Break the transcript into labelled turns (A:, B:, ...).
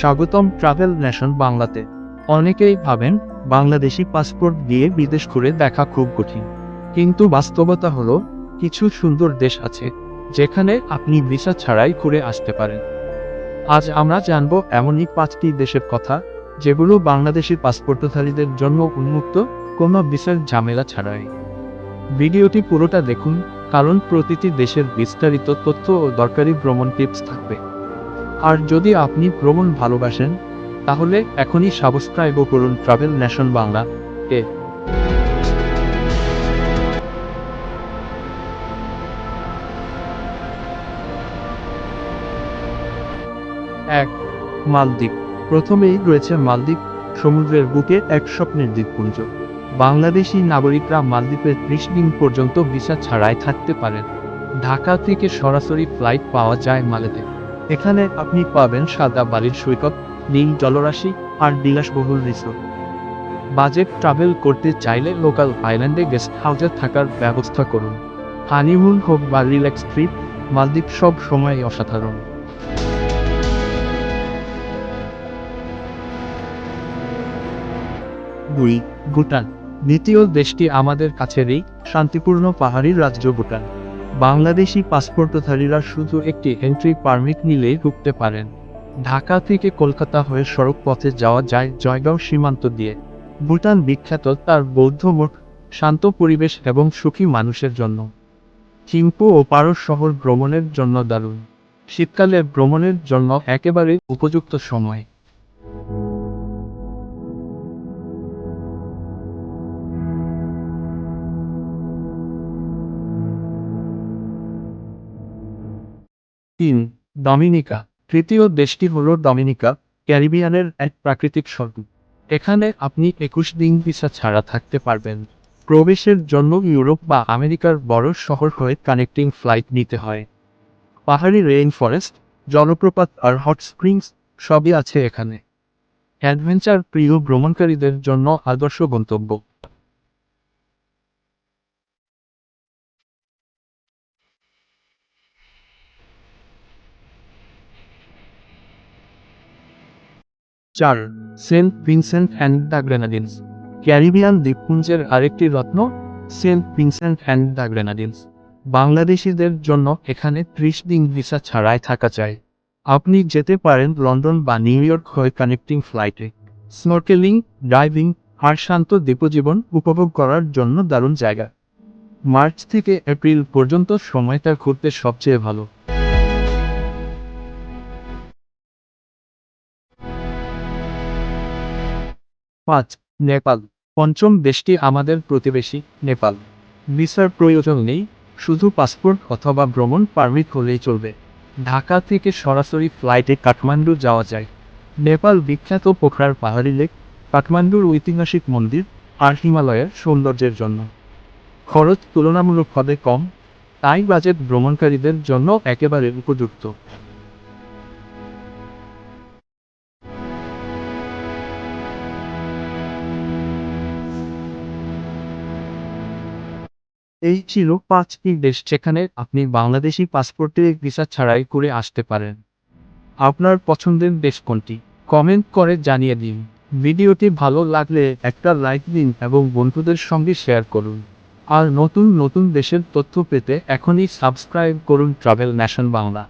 A: স্বাগতম travel nation বাংলাতে। অনেকেই ভাবেন, বাংলাদেশি পাসপোর্ট দিয়ে বিদেশ ঘুরে দেখা খুব কঠিন। কিন্তু বাস্তবতা হলো, কিছু সুন্দর দেশ আছে, যেখানে আপনি ভিসা ছাড়াই ঘুরে আসতে পারেন। আজ আমরা জানব এমনই পাঁচটি দেশের কথা, যেগুলো বাংলাদেশি পাসপোর্টধারীদের জন্য উন্মুক্ত, কোনো ভিসার ঝামেলা ছাড়াই। ভিডিওটি পুরোটা দেখুন, কারণ প্রতিটি দেশের বিস্তারিত তথ্য ও দরকারি ভ্রমণ টিপস থাকবে। আর যদি আপনি ভ্রমণ ভালোবাসেন, তাহলে এখনই সাবস্ক্রাইব করুন ট্রাভেল নেশন বাংলা এ। এক, মালদ্বীপ। প্রথমেই রয়েছে মালদ্বীপ, সমুদ্রের বুকে এক স্বপ্নের দ্বীপপুঞ্জ। বাংলাদেশি নাগরিকরা মালদ্বীপের ত্রিশ দিন পর্যন্ত ভিসা ছাড়াই থাকতে পারেন। ঢাকা থেকে সরাসরি ফ্লাইট পাওয়া যায় মালেতে। এখানে আপনি পাবেন সাদা বালির সৈকত, নীল জলরাশি আর বিলাসবহুল রিসোর্ট বাজেট ট্রাভেল করতে চাইলে লোকাল আইল্যান্ডে গেস্ট হাউসে থাকার ব্যবস্থা করুন। হানিমুন হোক বা রিল্যাক্স ট্রিপ মালদ্বীপ সব সময় অসাধারণ। দুই, ভুটান। দ্বিতীয় দেশটি আমাদের কাছেরই শান্তিপূর্ণ পাহাড়ি রাজ্য ভুটান। বাংলাদেশি পাসপোর্টধারীরা শুধু একটি এন্ট্রি পারমিট নিলেই ঢুকতে পারেন। ঢাকা থেকে কলকাতা হয়ে সড়ক পথে যাওয়া যায় জয়গাঁও সীমান্ত দিয়ে। ভুটান বিখ্যাত তার বৌদ্ধ মঠ, শান্ত পরিবেশ এবং সুখী মানুষের জন্য। থিম্পু ও পারস শহর ভ্রমণের জন্য দারুণ। শীতকালে ভ্রমণের জন্য একেবারে উপযুক্ত সময়। তিন, ডমিনিকা। তৃতীয় দেশটি হল ডমিনিকা, ক্যারিবিয়ানের এক প্রাকৃতিক স্বর্গ। এখানে আপনি একুশ দিন ভিসা ছাড়া থাকতে পারবেন। প্রবেশের জন্য ইউরোপ বা আমেরিকার বড় শহর হয়ে কানেক্টিং ফ্লাইট নিতে হয়। পাহাড়ি রেইন ফরেস্ট জলপ্রপাত আর হট স্প্রিংস সবই আছে এখানে। অ্যাডভেঞ্চার প্রিয় ভ্রমণকারীদের জন্য আদর্শ গন্তব্য। চার, Saint Vincent and the Grenadines. Caribbean দ্বীপপুঞ্জের আরেকটি রত্ন, Saint Vincent and the Grenadines. বাংলাদেশিদের জন্য এখানে ত্রিশ দিন ভিসা ছাড়াই থাকা চাই আপনি যেতে পারেন লন্ডন বা নিউ ইয়র্ক হয়ে কানেক্টিং ফ্লাইটে। স্নর্কেলিং, ড্রাইভিং, আর শান্ত দ্বীপজীবন উপভোগ করার জন্য দারুণ জায়গা। মার্চ থেকে এপ্রিল পর্যন্ত সময়টা ঘুরতে সবচেয়ে ভালো। পাঁচ, নেপাল। পঞ্চম দেশটি আমাদের প্রতিবেশী, নেপাল। ভিসার প্রয়োজন নেই, শুধু পাসপোর্ট অথবা ভ্রমণ পারমিট হলেই চলবে। ঢাকা থেকে সরাসরি ফ্লাইটে কাঠমান্ডু যাওয়া যায়। নেপাল বিখ্যাত পোখরার পাহাড়ি লেক, কাঠমান্ডুর ঐতিহাসিক মন্দির আর হিমালয়ের সৌন্দর্যের জন্য। খরচ তুলনামূলকভাবে কম, তাই বাজেট ভ্রমণকারীদের জন্য একেবারে উপযুক্ত। এই ছিল পাঁচটি দেশ যেখানে আপনি বাংলাদেশি পাসপোর্টের ভিসা ছাড়াই করে আসতে পারেন। আপনার পছন্দের দেশ কোনটি? কমেন্ট করে জানিয়ে দিন। ভিডিওটি ভালো লাগলে একটা লাইক দিন এবং বন্ধুদের সঙ্গে শেয়ার করুন। আর নতুন নতুন দেশের তথ্য পেতে এখনই সাবস্ক্রাইব করুন ট্রাভেল ন্যাশন বাংলা।